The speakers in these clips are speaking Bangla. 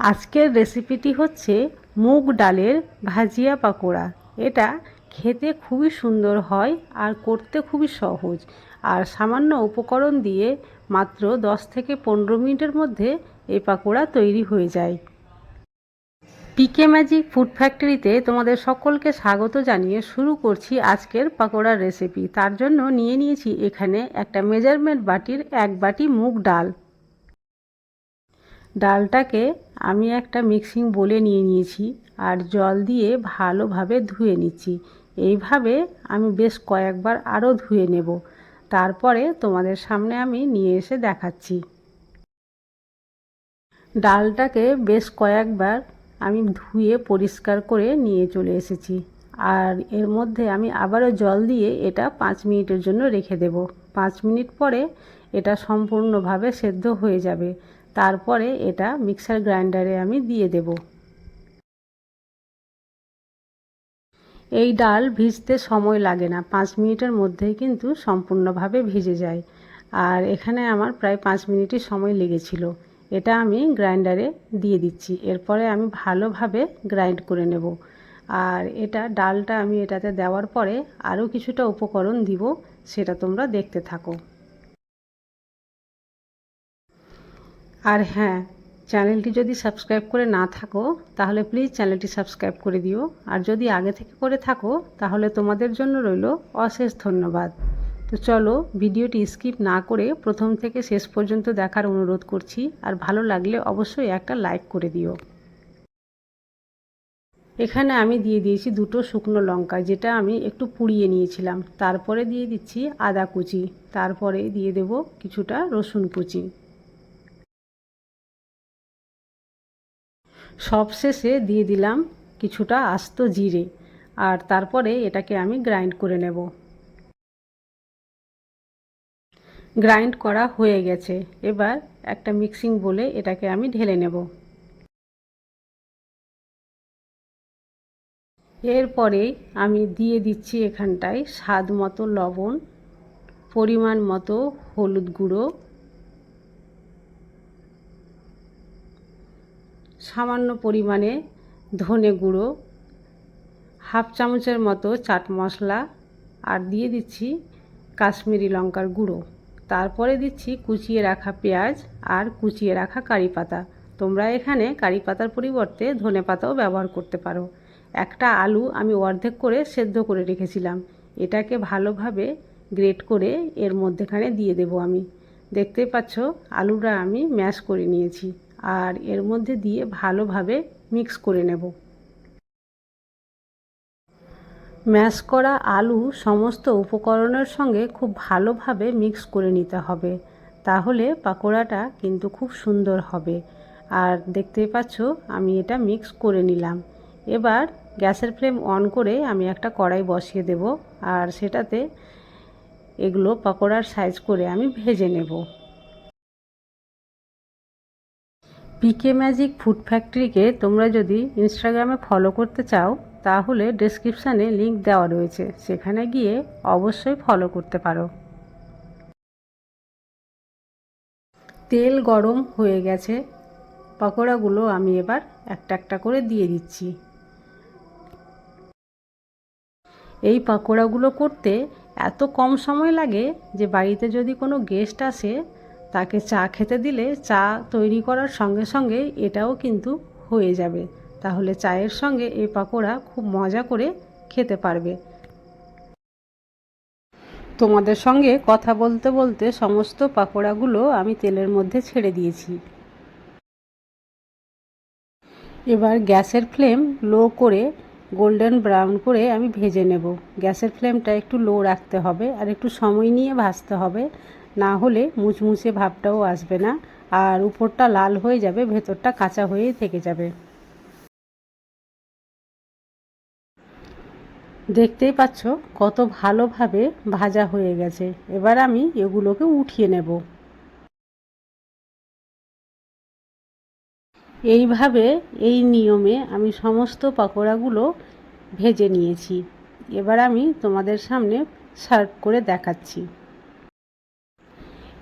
আজকের রেসিপিটি হচ্ছে মুগ ডালের ভাজিয়া পাকোড়া। এটা খেতে খুবই সুন্দর হয় আর করতে খুবই সহজ। আর সামান্য উপকরণ দিয়ে মাত্র দশ থেকে পনেরো মিনিটের মধ্যে এই পাকোড়া তৈরি হয়ে যায়। পিকে ম্যাজিক ফুড ফ্যাক্টরিতে তোমাদের সকলকে স্বাগত জানিয়ে শুরু করছি আজকের পাকোড়ার রেসিপি। তার জন্য নিয়ে নিয়েছি এখানে একটা মেজারমেন্ট বাটির এক বাটি মুগ ডাল। ডালটাকে আমি একটা মিক্সিং বলে নিয়ে নিয়েছি আর জল দিয়ে ভালোভাবে ধুয়ে নিচ্ছি। এইভাবে আমি বেশ কয়েকবার আরও ধুয়ে নেব। তারপরে তোমাদের সামনে আমি নিয়ে এসে দেখাচ্ছি। ডালটাকে বেশ কয়েকবার আমি ধুয়ে পরিষ্কার করে নিয়ে চলে এসেছি। আর এর মধ্যে আমি আবারও জল দিয়ে এটা পাঁচ মিনিটের জন্য রেখে দেব। পাঁচ মিনিট পরে এটা সম্পূর্ণভাবে সেদ্ধ হয়ে যাবে। তারপরে এটা মিক্সার গ্রাইন্ডারে আমি দিয়ে দেব। এই ডাল ভিজতে সময় লাগে না, পাঁচ মিনিটের মধ্যেই কিন্তু সম্পূর্ণভাবে ভিজে যায়। আর এখানে আমার প্রায় পাঁচ মিনিটই সময় লেগেছিল। এটা আমি গ্রাইন্ডারে দিয়ে দিচ্ছি। এরপরে আমি ভালোভাবে গ্রাইন্ড করে নেব। আর এটা ডালটা আমি এটাতে দেওয়ার পরে আরও কিছুটা উপকরণ দিব, সেটা তোমরা দেখতে থাকো। আর হ্যাঁ চ্যানেলটি যদি সাবস্ক্রাইব করে না থাকো, তাহলে প্লিজ চ্যানেলটি সাবস্ক্রাইব করে দিও। আর যদি আগে থেকে করে থাকো, তাহলে তোমাদের জন্য রইল অশেষ ধন্যবাদ। তো চলো, ভিডিওটি স্কিপ না করে প্রথম থেকে শেষ পর্যন্ত দেখার অনুরোধ করছি, আর ভালো লাগলে অবশ্যই একটা লাইক করে দিও। এখানে আমি দিয়ে দিয়েছি দুটো শুকনো লঙ্কা, যেটা আমি একটু পুড়িয়ে নিয়েছিলাম। তারপরে দিয়ে দিচ্ছি আদা কুচি, তারপরে দিয়ে দেব কিছুটা রসুন কুচি। সবশেষে দিয়ে দিলাম কিছুটা আস্ত জিরে আর তারপরে এটাকে আমি গ্রাইন্ড করে নেব। গ্রাইন্ড করা হয়ে গেছে। এবার একটা মিক্সিং বলে এটাকে আমি ঢেলে নেব। এরপরেই আমি দিয়ে দিচ্ছি এখানটায় স্বাদ মতো লবণ, পরিমাণ মতো হলুদ গুঁড়ো সামান্য পরিমাণে ধনে গুঁড়ো, হাফ চামচের মতো চাট মশলা, আর দিয়ে দিচ্ছি কাশ্মীরি লঙ্কার গুঁড়ো। তারপরে দিচ্ছি কুচিয়ে রাখা পেঁয়াজ আর কুচিয়ে রাখা কারি পাতা। তোমরা এখানে কারি পাতার পরিবর্তে ধনে পাতাও ব্যবহার করতে পারো। একটা আলু আমি অর্ধেক করে সেদ্ধ করে রেখেছিলাম। এটাকে ভালোভাবে গ্রেট করে এর মধ্যেখানে দিয়ে দেব আমি। দেখতেই পাচ্ছ, আলুটা আমি ম্যাশ করে নিয়েছি। আর এর মধ্যে দিয়ে ভালোভাবে মিক্স করে নেব। ম্যাশ করা আলু সমস্ত উপকরণের সঙ্গে খুব ভালোভাবে মিক্স করে নিতে হবে, তাহলে পাকোড়াটা কিন্তু খুব সুন্দর হবে। আর দেখতেই পাচ্ছ, আমি এটা মিক্স করে নিলাম। এবার গ্যাসের ফ্লেম অন করে আমি একটা কড়াই বসিয়ে দেব, আর সেটাতে এগুলো পাকোড়ার সাইজ করে আমি ভেজে নেব। পিকে ম্যাজিক ফুড ফ্যাক্টরিকে তোমরা যদি ইনস্টাগ্রামে ফলো করতে চাও, তাহলে ডেসক্রিপশানে লিংক দেওয়া রয়েছে। সেখানে গিয়ে অবশ্যই ফলো করতে পারো। তেল গরম হয়ে গেছে। পকোড়াগুলো আমি এবার একটা একটা করে দিয়ে দিচ্ছি। এই পকোড়াগুলো করতে এত কম সময় লাগে যে বাড়িতে যদি কোনো গেস্ট আসে তাকে চা খেতে দিলে চা তৈরি করার সঙ্গে সঙ্গে এটাও কিন্তু হয়ে যাবে। তাহলে চায়ের সঙ্গে এই পাকোড়া খুব মজা করে খেতে পারবে। তোমাদের সঙ্গে কথা বলতে বলতে সমস্ত পাকোড়াগুলো আমি তেলের মধ্যে ছেড়ে দিয়েছি। এবার গ্যাসের ফ্লেম লো করে, গোল্ডেন ব্রাউন করে আমি ভেজে নেব। গ্যাসের ফ্লেমটা একটু লো রাখতে হবে আর একটু সময় নিয়ে ভাজতে হবে। না হলে মুচমুচে ভাবটাও আসবে না, আর উপরটা লাল হয়ে যাবে, ভেতরটা কাঁচা হয়েই থেকে যাবে। দেখতেই পাচ্ছ কত ভালোভাবে ভাজা হয়ে গেছে। এবার আমি এগুলোকে উঠিয়ে নেব। এইভাবে এই নিয়মে আমি সমস্ত পাকোড়াগুলো ভেজে নিয়েছি। এবার আমি তোমাদের সামনে সার্ভ করে দেখাচ্ছি।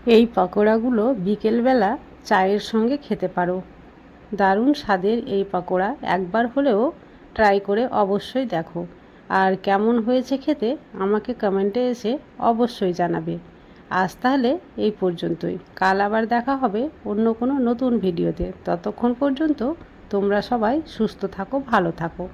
এই পকোড়াগুলো বিকেলবেলা চায়ের সঙ্গে খেতে পারো। দারুণ স্বাদের এই পকোড়া একবার হলেও ট্রাই করে অবশ্যই দেখো। আর কেমন হয়েছে খেতে আমাকে কমেন্টে এসে অবশ্যই জানাবে। আজ তাহলে এই পর্যন্তই। কাল আবার দেখা হবে অন্য কোনো নতুন ভিডিওতে। ততক্ষণ পর্যন্ত তোমরা সবাই সুস্থ থাকো, ভালো থাকো।